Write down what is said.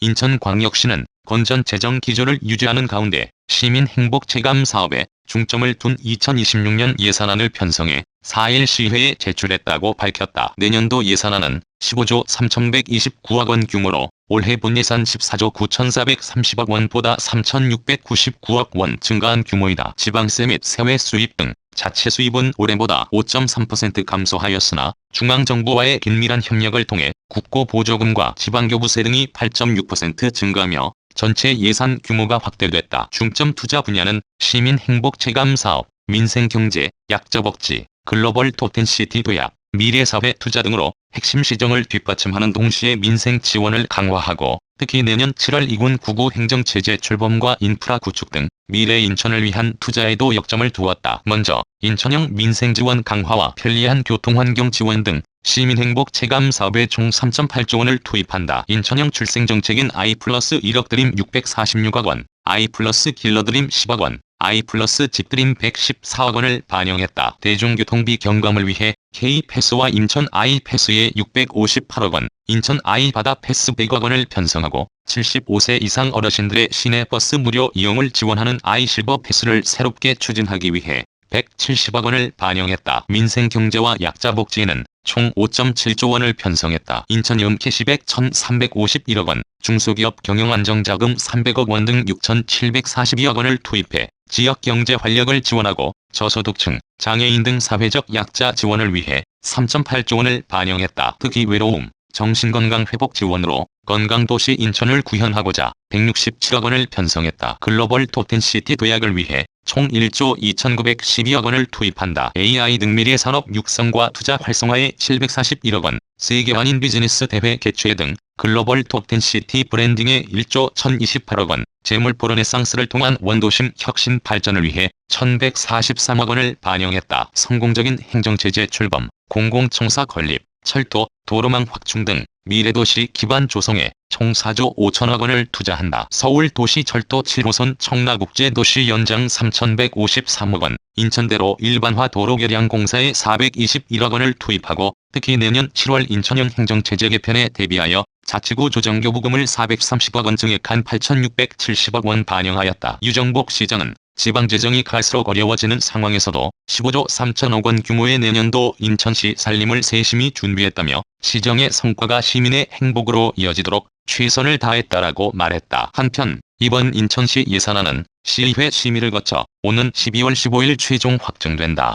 인천광역시는 건전 재정 기조를 유지하는 가운데 시민 행복 체감 사업에 중점을 둔 2026년 예산안을 편성해 4일 시회에 제출했다고 밝혔다. 내년도 예산안은 15조 3,129억 원 규모로 올해 본 예산 14조 9,430억 원보다 3,699억 원 증가한 규모이다. 지방세 및 세외 수입 등 자체 수입은 올해보다 5.3% 감소하였으나 중앙정부와의 긴밀한 협력을 통해 국고 보조금과 지방교부세 등이 8.6% 증가하며 전체 예산 규모가 확대됐다. 중점 투자 분야는 시민 행복 체감 사업, 민생 경제, 약자복지, 글로벌 토텐시티 도약, 미래사회 투자 등으로 핵심 시정을 뒷받침하는 동시에 민생 지원을 강화하고 특히 내년 7월 2군 9구 행정체제 출범과 인프라 구축 등 미래 인천을 위한 투자에도 역점을 두었다. 먼저 인천형 민생 지원 강화와 편리한 교통환경 지원 등 시민행복 체감 사업에 총 3.8조 원을 투입한다. 인천형 출생정책인 I 플러스 1억 드림 646억 원, I 플러스 길러 드림 10억 원, I 플러스 집드림 114억 원을 반영했다. 대중교통비 경감을 위해 K패스와 인천 아이패스에 658억 원, 인천 아이바다 패스 100억 원을 편성하고 75세 이상 어르신들의 시내버스 무료 이용을 지원하는 아이실버 패스를 새롭게 추진하기 위해 170억 원을 반영했다. 민생경제와 약자복지에는 총 5.7조 원을 편성했다. 인천 연캐시백 1,351억 원, 중소기업 경영안정자금 300억 원 등 6,742억 원을 투입해 지역 경제 활력을 지원하고 저소득층, 장애인 등 사회적 약자 지원을 위해 3.8조 원을 반영했다. 특히 외로움, 정신건강 회복 지원으로 건강도시 인천을 구현하고자 167억 원을 편성했다. 글로벌 토텐시티 도약을 위해 총 1조 2,912억 원을 투입한다. AI 등 미래 산업 육성과 투자 활성화에 741억 원, 세계 완인 비즈니스 대회 개최 등 글로벌 톱텐시티 브랜딩에 1조 1,028억 원, 재물포 르네상스를 통한 원도심 혁신 발전을 위해 1,143억 원을 반영했다. 성공적인 행정체제 출범, 공공청사 건립, 철도, 도로망 확충 등 미래도시 기반 조성에 총 4조 5천억 원을 투자한다. 서울도시 철도 7호선 청라국제도시 연장 3,153억 원, 인천대로 일반화 도로 개량 공사에 421억 원을 투입하고 특히 내년 7월 인천형 행정체제 개편에 대비하여 자치구 조정교부금을 430억 원 증액한 8,670억 원 반영하였다. 유정복 시장은 지방재정이 갈수록 어려워지는 상황에서도 15조 3천억 원 규모의 내년도 인천시 살림을 세심히 준비했다며 시정의 성과가 시민의 행복으로 이어지도록 최선을 다했다라고 말했다. 한편 이번 인천시 예산안은 시의회 심의를 거쳐 오는 12월 15일 최종 확정된다.